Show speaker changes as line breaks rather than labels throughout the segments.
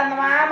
Anak.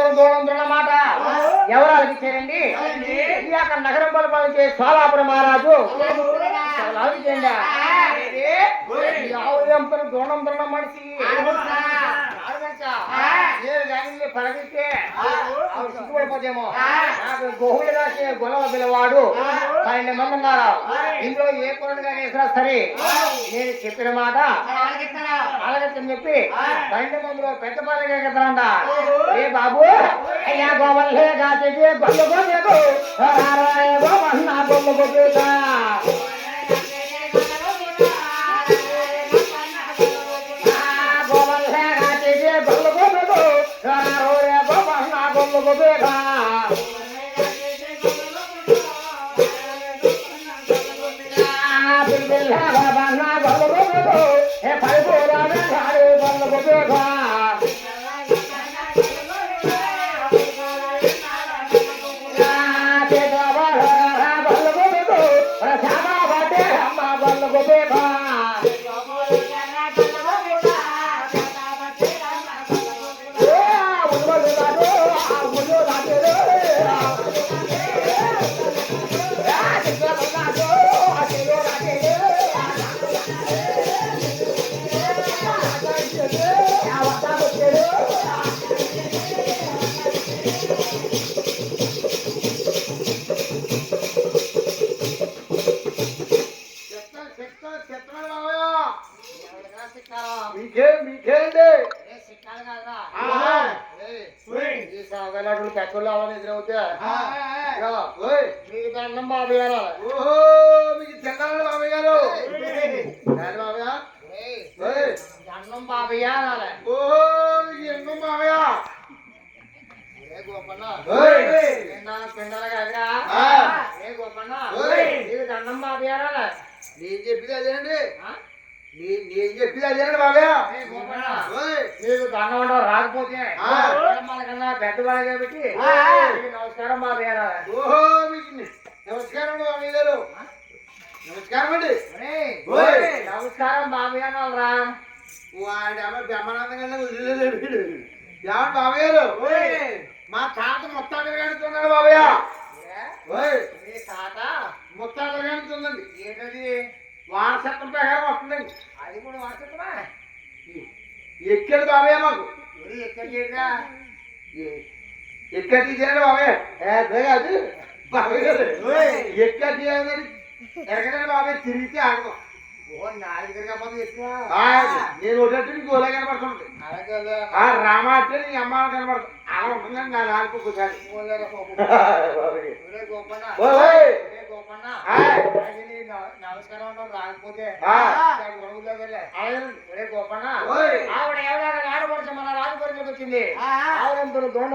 యావరంతుల దూరంతుల మాట. ఎవరు అలిగించారండి ఈ యొక్క నగరం పరిపాలించే సోలాపురం మహారాజు. అలిగించండి యావరంతుల దూరంతుల మనిషి. నేను కానీ పలకిస్తే ఆవిడ సిగ్గుపడిపోతేమో నాకు గోహులు కాసే గొలవ పిల్లవాడు. పన్నెండు మంది ఉన్నారు. ఇందులో ఏ కొరడుగా వేసినా సరే నేను చెప్పిన మాట అలాగని చెప్పి పన్నెండు మందిలో పెద్ద కదలంట. ఏ బాబు అయ్యా గోవల్లే గోపేకు రారాయ గొల్ల గోపేక బిల్బిల్ల గోవన్న గొల్ల గోపేకు ఏ పరిపూరాడే సాగలాడు పెట్టులు అవన్నీ ఎదురవుతే మీకు దండం బాబు
ఓహో మీకు తిన్నాను బాబాయ్ గారు.
బాబయ్య దండం బాబయ్య
ఓహో మీకు
దండం బాబయ్య
నేను చెప్పింది అదేనండి. నేను చెప్పింది అదేనండి బాబాయ్
ఏ గోపన్న
ఓయ్
నీకు ఉండవు రాకపోతే. మనకన్నా పెద్దవాడు కాబట్టి నమస్కారం బాబయ్య అనాలి
ఓహో నమస్కారం అండి బాబాయ్ గారు నమస్కారం అండి.
నమస్కారం బాబయ్య అనాలరా
వాడి అమ్మ బ్రహ్మానందంగా వదిలేదు వీడు ఏమండి బాబాయ్ గారు మా తాత మొత్తాన్ని కడుతున్నాడు బాబాయ్
ఏ?
ఓయ్.
నీ తాత?
మొత్తాన్ని కడుతుందండి
ఏంటది?
వారసత్వం ప్రకారం వస్తుందండి.
అది కూడా వాడుతుందా
ఎక్కేది బాబాయ్ మాకు?
ఎక్కడ చేయగా
ఎక్కడ తీసేయండి బాబాయ్ ఏ, అదే కాదు. గారు ఎక్కడ తీయాలని ఎక్కడండి బాబాయ్ తిరిగితే ఆగదు
ఓ నాలుగు తిరగకపోతే ఎక్కువ.
ఆ, నేను ఒకటి కనబడుతుంది
అలాగే
ఆ రామ అంటే నీ అమ్మ కనబడుతుంది అలా నా నాలుగు ఒకసారి
నమస్కారం రాకపోతే. గోపన్న. ఆవిడ ఎవరైనా మన వచ్చింది. ఆవిడంతో దూడం.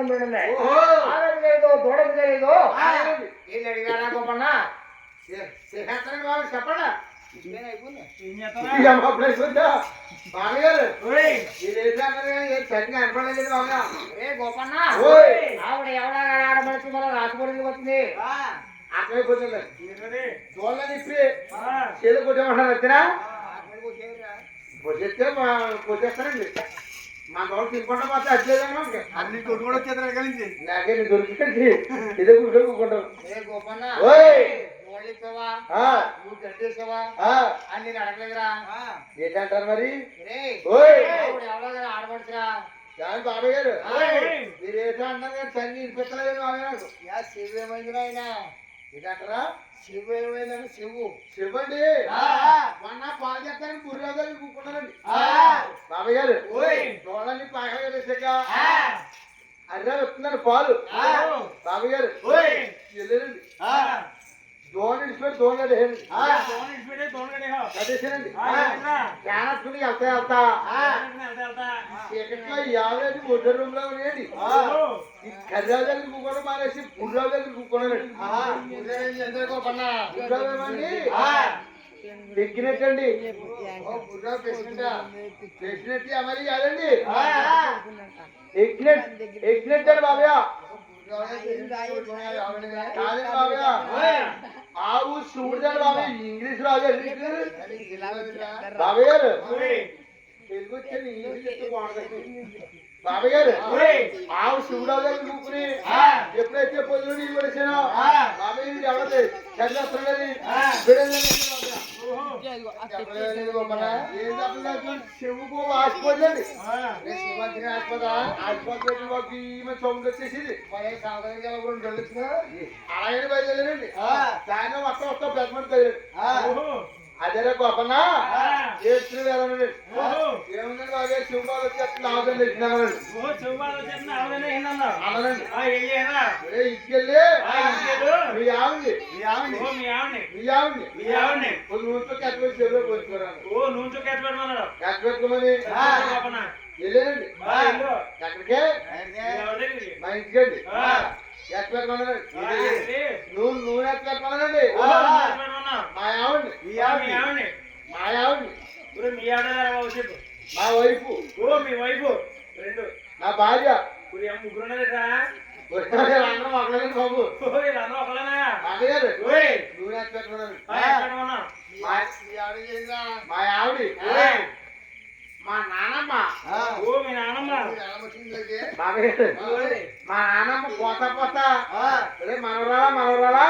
ఆవిడ లేదు దూడం అడిగారా గోపన్న
చెప్పండి.
గోపన్న. ఆవిడ ఎవరైనా ఆడపడితే మన రాజపరిలోకి వచ్చింది
అర్థమైపోతుంది చూడలేదు ఇప్పి చేదు కొట్టేమంటారు వచ్చినా కొట్టేస్తే మా కొట్టేస్తారండి మా తోడు తినుకుంటా మాత్రం వచ్చేదాను
అన్ని కొట్టు కూడా వచ్చేది కలిసి
నాకే దొరికింది ఇదే
గోపన్న నువ్వు అని నేను అడగలేదురా.
ఏంటంటారు మరి? దాని బాబాయ్ గారు. మీరు కానీ నాకు
యా శివు ఏమైంది నాయన
ఏంటంటారా?
శివు ఏమైందని శివు.
చెప్పండి
ఆ.
మొన్న పాలు చేస్తారని కూకున్నారండి. బాబాయ్ గారు. చూడండి వేసాక వస్తున్నారు పాలు.
ఆ.
బాబాయ్ గారు. వెళ్ళారండి. దోణ ఇచ్చిపెట్టి దోణ
ఆ.
వెళ్తా వెళ్తా రూమ్లో ఉన్నాయండి ఈ
ఆ.
ఎక్కినట్టండి
బుర్రా? ప్రెసిడెంట్
అమలు కాదండి
ఆ.
ఎక్కినట్ బాబయ్య? కాదండి బాబయ్య
ఓయ్.
ఆవు చూడండి బాబయ్య ఇంగ్లీష్ రాదు
అది జిల్లా వెళ్ళిరా?
బాబయ్య గారు తెలుగు బాబయ్య గారు. ఆవు శివుడా దగ్గర కూకుని
ఆ.
ఎప్పుడైతే పొద్దున నీళ్ళు పడేసానో
ఆ.
బాబయ్య ఇది ఎవరిది చదివేస్తున్నది
ఆ. చెప్పలేదు గోపన్న.
ఏం చెప్పలేదు చెవుకు ఆసిపోతుంది
రే శివాజీ హాస్పిటల్
ఆసిపోతుంది మాకు ఈమె సౌండ్ వచ్చేసింది
మరి సాగరం గల కూడా వెళ్ళొచ్చుగా?
అలాగే బయలుదేరండి. సాయంత్రం వస్తా వస్తా తగిలేదు
ఆ.
అదే గొప్పనా. ఏడ్చుకుని వెళ్ళండి ఏముందండి బాగా శివబాబు వచ్చేస్తుంది ఆవుదని తెచ్చినానండి అన్నానండి ఏ ఇచ్చెళ్ళి మీ ఆవింది మీ ఆవింది కొన్ని ఊరితో కట్టబెట్టి చెవిలో పోసుకోరాను కట్టబెట్టుకోమని వెళ్ళానండి. ఎక్కడికే? మా ఇంటికండి పెట్టుకున్నానండి నూనె నూనె ఎక్కడ పెట్టుకున్నానండి మా ఆవింది మా ఆవింది మా వైపు
మీ వైపు రెండు
నా భార్య
ముగ్గురు
బాబు మా
ఆవిడ?
మా ఆవిడ
ఓయ్.
మా నానమ్మ
ఓ మీ నాన్నమ్మ
పోత పోత. అరే మనవరాలా మనవరాలా.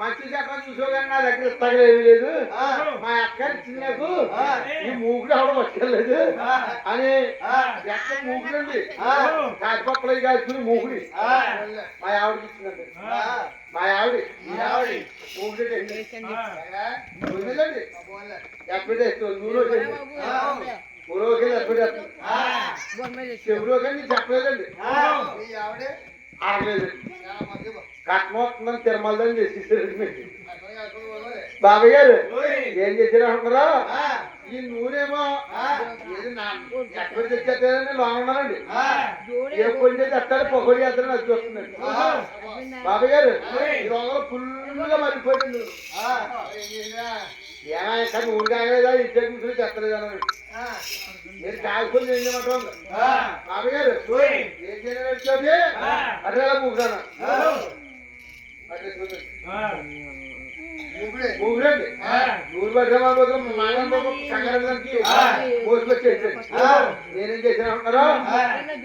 మంచి చక్కగా చూసుకోగానే నా దగ్గర తగలేవి లేదు
ఆ.
మా అక్క ఇచ్చింది నాకు
ఆ.
ఈ మూగుడు అవడం వచ్చలేదు
ఆ.
అని
ఆ.
ఎక్క మూగుడండి
ఆ.
కాకపోతే కాల్చుకుని మూగుడి
ఆ.
మా ఆవిడకి ఇచ్చిందండి
ఆ.
మా ఆవిడ
ఈ ఆవిడ.
మూగుడండి
ఎక్కడా?
వదిలేండి
పోన్లే.
ఎప్పుడే నూనె వచ్చేది
ఆ.
ఊరోకి ఎప్పుడే చెప్పలేదండి
ఆ. ఈ ఆవిడే
ఆగలేదు
చాలా మంది బా-
కట్మొస్తుందని తిరుమలని చేసేసారండి
పోలే.
బాబాయ్ గారు. ఏం చేశారు అనుకున్నారా. ఈ నూనెమో ఎక్కడ తెచ్చేస్తారని లోన్ ఉన్నారండి
ఆ.
ఎప్పుడు తెస్తారు పొగడి చేస్తారని అది చూస్తుందండి. బాబాయ్ గారు. ఈ లోపల ఫుల్గా మరిపోయింది.
ఏం
కానీ ఊరు కాగలేదా ఇద్దరు కూర్చొని
ఆ.
మీరు కాకపోతే ఏం చేయమంటారు
ఆ.
బాబాయ్ గారు. ఏం
ఆ.
అట్లా
ఆ.
అట్లా చూడండి నేనేం చేసిన
ఆ.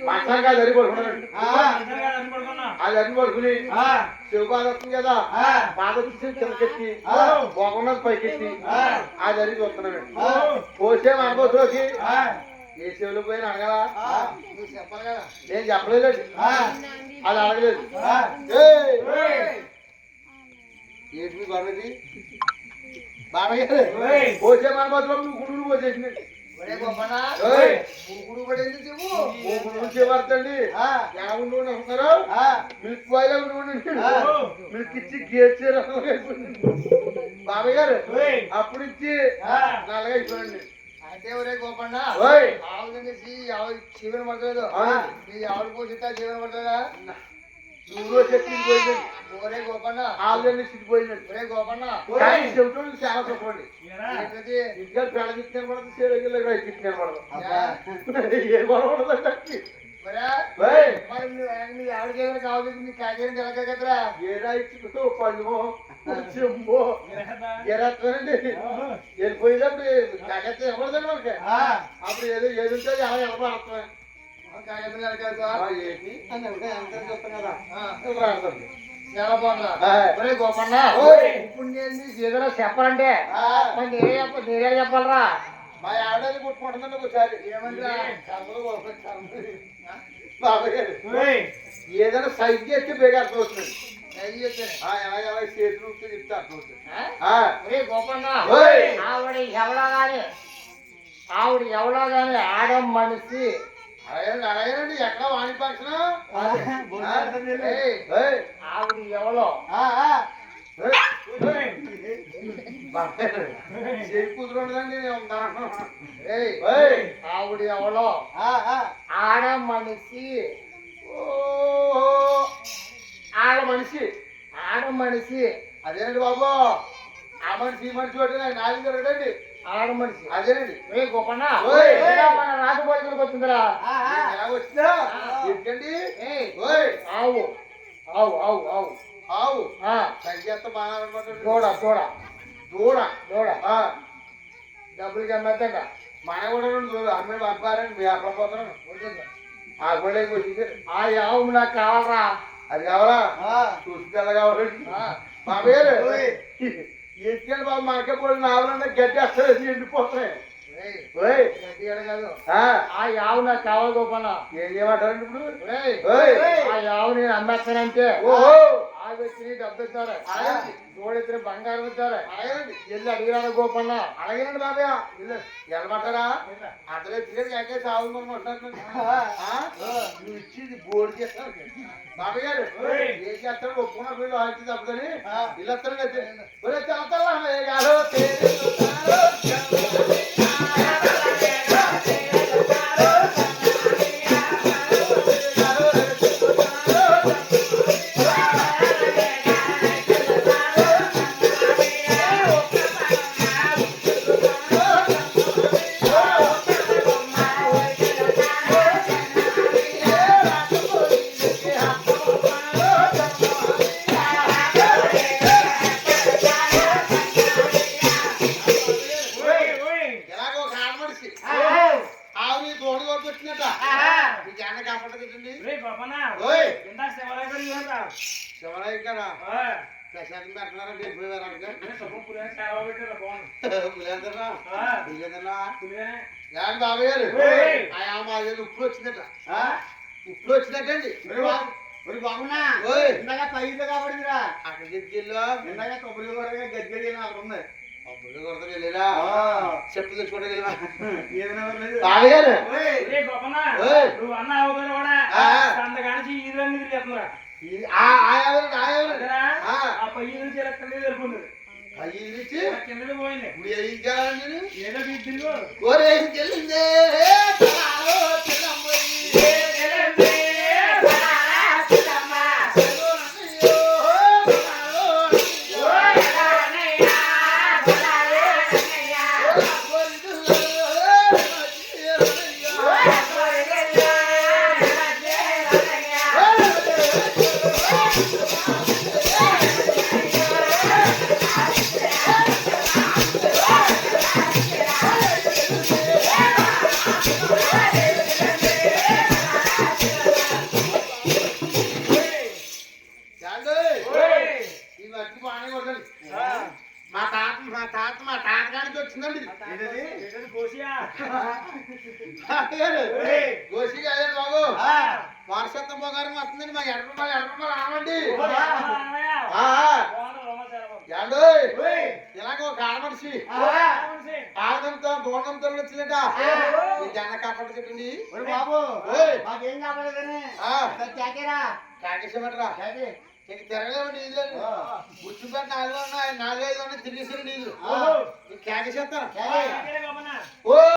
పచ్చంగా దరి పడుకున్నాడు
ఆ.
అది అన్ని పడుకుని
ఆ.
శివపాద వస్తుంది కదా
ఆ.
పాద తీసి కిందకెత్తి
ఆ.
బొగన్నది పైకెత్తి
ఆ.
ఆ దరి చూస్తున్నాడు. పోసే అనుకోసోకి
ఆ.
ఏ చెవులు పోయిన అడగలా నేను చెప్పలేదండి
ఆ.
అది అడగలేదు
ఆ.
ఏయ్!
ఓయ్.
ఏంటి గొడవది బాబాయ్. పోసే నువ్వు గుడులు.
పురుగుడు పడింది నువ్వు
నుంచి పడుతుంది ఎలా ఉండి అనుకున్నారు మిల్క్ బాయ్ ఉండి మిల్క్ ఇచ్చి గేట్ బాబాయ్ గారు. అప్పుడు ఇచ్చి నల్లగా అయిపోయింది
అయితే ఒరే గోపన్న. ఆవుల జీవన పడలేదు. ఈ ఆవులు పోసిస్తా జీవన పడుతుందా
నువ్వు చెట్టు పోయింది
ఒరే గోపన్న.
ఆల్రెడీ సిగ్గిపోయింది
ఒరే గోపన్న.
చెబుతుంది చాలా చెప్పండి? ఇంకా పెళ్ళ గిట్టిన పడదు చీరగిల్లగా గిట్టిన పడదు ఏ గొడవ ఉండదండి వెళ్ళిపోయేటప్పుడు కాకెత్తే ఎవరిదండి మనకి. అప్పుడు ఏదో ఏది అలా ఎవరు
కాకేం ఇప్పుడు నేను ఏదైనా చెప్పాలంటే. మరి నేనే చెప్ప నేనే చెప్పాలరా?
మా ఆడని కొట్టుకుంటుందండి ఒకసారి. గారు ఏదైనా సైజ్ చేస్తే బేగా అర్థం చేతులు చెప్తే అర్థం ఓయ్.
ఆవిడ ఎవడా గాని ఆవిడ ఎవడా గాని ఆడ మనిషి.
అలాగేనండి అలాగేనండి ఎక్కడ వాణి పక్షణ
ఆవిడ ఎవలో?
చేయి కుదురుండదండి.
ఆవిడ ఎవలో? ఆడ మనిషి.
ఆడ మనిషి.
ఆడ మనిషి.
అదేనండి బాబు? ఆ మనిషి ఈ మనిషి ఒకటి నాలుగు జరగదండి
ఆడ మనిషి.
అదేనండి.
ఏ. ఏరా మన రాజభోజనకు వచ్చిందిరా.
ఎలా వచ్చిందా? ఏంటండి?
ఏయ్,
ఓయ్.
ఆవు. ఆవు ఆవు ఆవు.
ఆవు. సంగీత బాగా
దూడ దూడ.
దూడ.
దూడ.
ఆ,
డబ్బులు కమ్మేద్దంట
మన కూడా రెండు దూడ. అమ్మాయి పంపారని మీ అక్కడ పోతున్నాను. ఆ వచ్చేసారు
ఆ ఆవు నాకు కావాలరా.
అది కావాలా? చూసుకెళ్ళ కావాలండి.
ఆ,
బాబాయ్ గారు బాబు మనకే పోయి నావలన్నా గడ్డి వస్తుంది ఎండిపోతున్నాయి? ఆ,
ఆవు నాకు కావాలి గోపన్న
ఏం చేయమంటారండి ఇప్పుడు.
ఆ ఆవు నేను అమ్మేస్తానంటే. ఆవు వచ్చి డబ్బు ఇస్తారు. దూడెత్తిన బంగారం ఇస్తారు వెళ్ళి అడిగిరాడు గోపన్న
అలాగేనండి బాబాయ్ ఇల్లు వెళ్ళమంటారా? అతను ఎత్తుకెళ్ళి ఎక్కే సాగు నువ్వు ఇచ్చింది బోర్డు చేస్తాను బాబాయ్ గారు. ఏం చేస్తాడు ఒప్పుకున్న వీళ్ళు ఆడితే తప్పదని ఇల్లు వస్తాడు అయితే శివరాయ్ గారా ప్రశాంతం ఎప్పుడు వేరాడుగా పులేదన్నా యాడ్ బాబాయ్ గారు. ఆయా మా దగ్గర ఉప్పుడు వచ్చిందట. ఉప్పుడు వచ్చినట్టండి ఓయ్.
ఇందాక పైకి కాబడిరా
అక్కడికి ఎత్తుకెళ్ళా
ఇందాక కొబ్బరి కూడా గద్దె అక్కడ
వెళ్ళిరా చెప్పు తెచ్చుకోవడం వెళ్ళిరా
ఏదైనా
బాబాయ్ గోసి కాదండి బాబు. వారసత్వం ప్రకారం వస్తుందండి మాకు ఎడ రూపాయలు ఎడ రూపాయలు రావండి. ఇలాగ ఒక ఆడ మనిషి.
మనిషి.
ఆడంతో దూడంతో వచ్చిందట. జన కాపాడు చెప్పండి.
ఒరే బాబు. మాకేం చాకేరా.
కాకేసేమంటరా తిరగలేమండి ఇది గుర్తుపెట్టి నాలుగు ఉన్నాయి నాలుగు ఐదు ఉన్నాయి తిరిగేసారు నీళ్ళు. కాకేసేస్తాను
చాకే.
నాకేనే